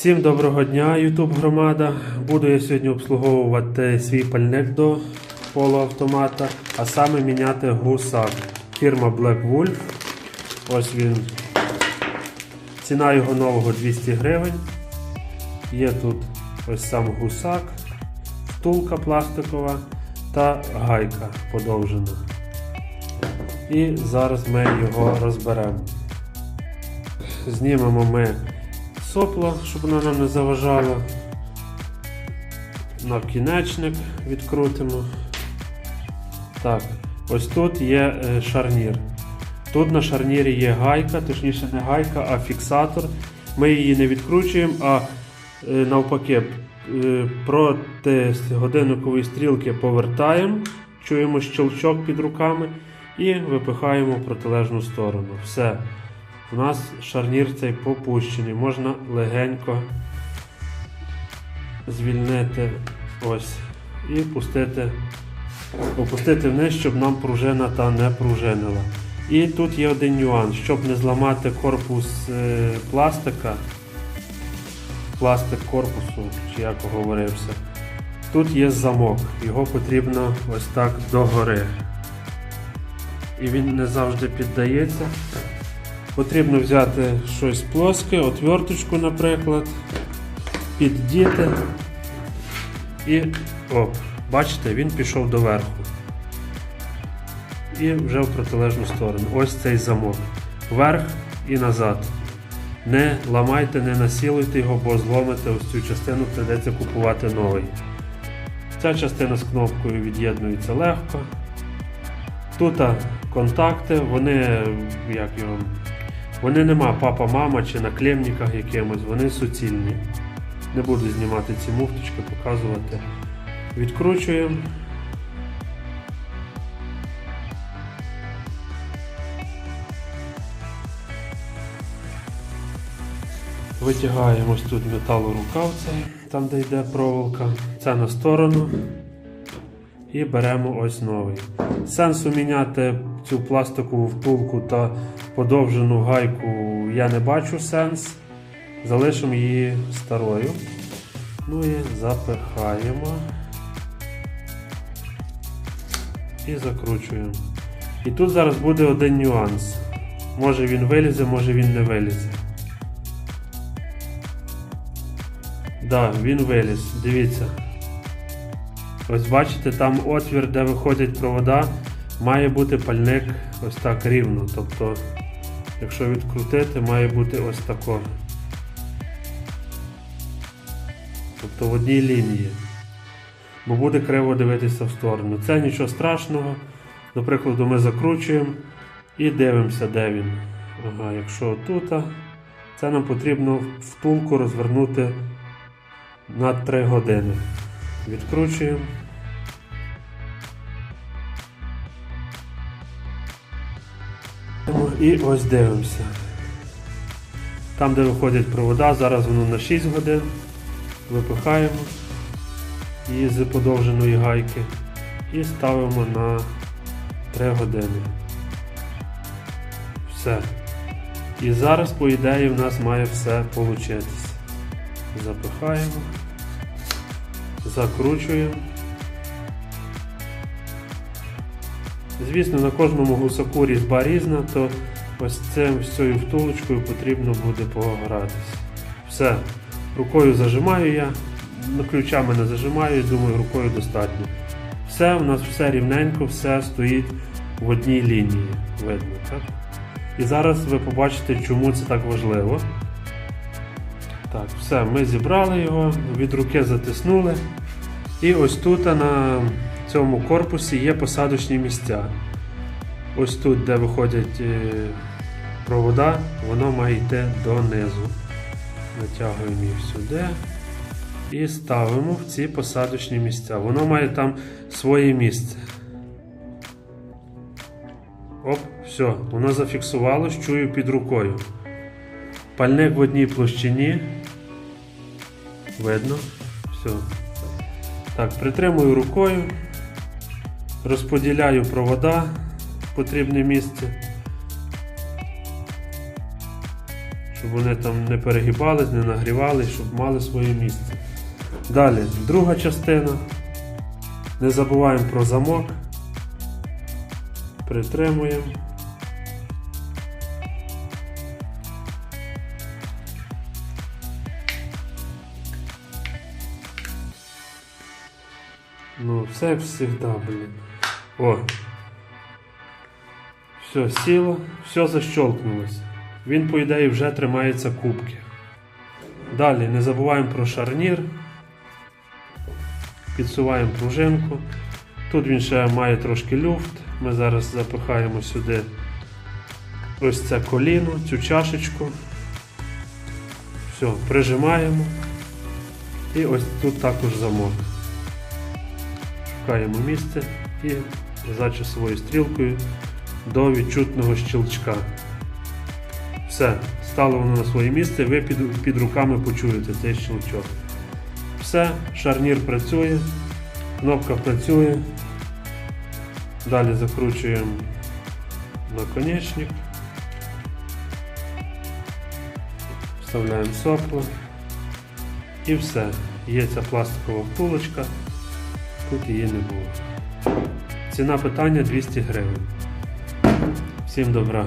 Всім доброго дня, YouTube громада. Буду я сьогодні обслуговувати свій пальник до полуавтомата, а саме міняти гусак. Фірма Black Wolf. Ось він. Ціна його нового 200 гривень. Є тут ось сам гусак, втулка пластикова та гайка подовжена. І зараз ми його розберемо. Знімемо ми сопло, щоб воно нам не заважало. Накінечник відкрутимо. Так, ось тут є е, шарнір. Тут на шарнірі є гайка, точніше не гайка, а фіксатор. Ми її не відкручуємо, а е, навпаки е, проти годинникової стрілки повертаємо, чуємо щелчок під руками і випихаємо в протилежну сторону. Все. У нас шарнір цей попущений. Можна легенько звільнити ось і пустити, опустити вниз, щоб нам пружина та не пружинила. І тут є один нюанс, щоб не зламати корпус е, пластика, пластик корпусу, чи як говорився. Тут є замок, його потрібно ось так догори. І він не завжди піддається. Потрібно взяти щось плоске, отверточку, наприклад, піддіти. І оп, бачите, він пішов доверху. І вже в протилежну сторону. Ось цей замок. Вверх і назад. Не ламайте, не насілуйте його, бо зломите ось цю частину, прийдеться купувати новий. Ця частина з кнопкою від'єднується легко. Тут контакти, вони як його, вони нема папа-мама чи на клемниках якимось, вони суцільні. Не буду знімати ці муфточки, показувати. Відкручуємо. Витягаємо ось тут металорукав цей, там де йде проволока. Це на сторону. І беремо ось новий. Сенсу міняти цю пластикову втулку та подовжену гайку я не бачу сенс. Залишимо її старою. Ну і запихаємо і закручуємо. І тут зараз буде один нюанс. Може він вилізе, може він не вилізе. Так, да, він виліз, дивіться. Ось бачите, там отвір, де виходять провода, має бути пальник ось так рівно. Тобто, якщо відкрутити, має бути ось тако. Тобто в одній лінії. Бо буде криво дивитися в сторону. Це нічого страшного. До прикладу, ми закручуємо і дивимося, де він. Ага, якщо тут, це нам потрібно втулку розвернути на 3 години. Відкручуємо. І ось дивимося. Там, де виходять провода, зараз воно на 6 годин. Випихаємо її з подовженої гайки і ставимо на 3 години. Все. І зараз, по ідеї, в нас має все вийти. Запихаємо, закручуємо. Звісно, на кожному гусаку різьба різна, то ось цим, з втулочкою потрібно буде погратися. Все. Рукою зажимаю я, ключами не зажимаю, думаю, рукою достатньо. Все, у нас все рівненько, все стоїть в одній лінії. Видно, так? І зараз ви побачите, чому це так важливо. Так, все, ми зібрали його, від руки затиснули. І ось тут на цьому корпусі є посадочні місця. Ось тут, де виходять е, провода, воно має йти донизу. Витягуємо їх сюди і ставимо в ці посадочні місця. Воно має там своє місце. Оп, все, воно зафіксувалось, чую під рукою. Пальник в одній площині. Видно. Все. Так, притримую рукою, розподіляю провода в потрібне місце. щоб вони там не перегибались, не нагрівались, щоб мали своє місце. Далі, друга частина. Не забуваємо про замок. Притримуємо. Ну, все як завжди, блін. О. Все, сіло, все защелкнулося. Він, по ідеї, вже тримається кубки. Далі не забуваємо про шарнір. Підсуваємо пружинку. Тут він ще має трошки люфт. Ми зараз запихаємо сюди ось це коліно, цю чашечку. Все, прижимаємо. І ось тут також замок. Шукаємо місце і за часовою стрілкою до відчутного щелчка. Все, стало воно на своє місце, ви під, під руками почуєте цей щелчок. Все, шарнір працює, кнопка працює. Далі закручуємо наконечник. Вставляємо сопло. І все. Є ця пластикова втулочка. Тут її не було. Ціна питання 200 гривень. Всім добра.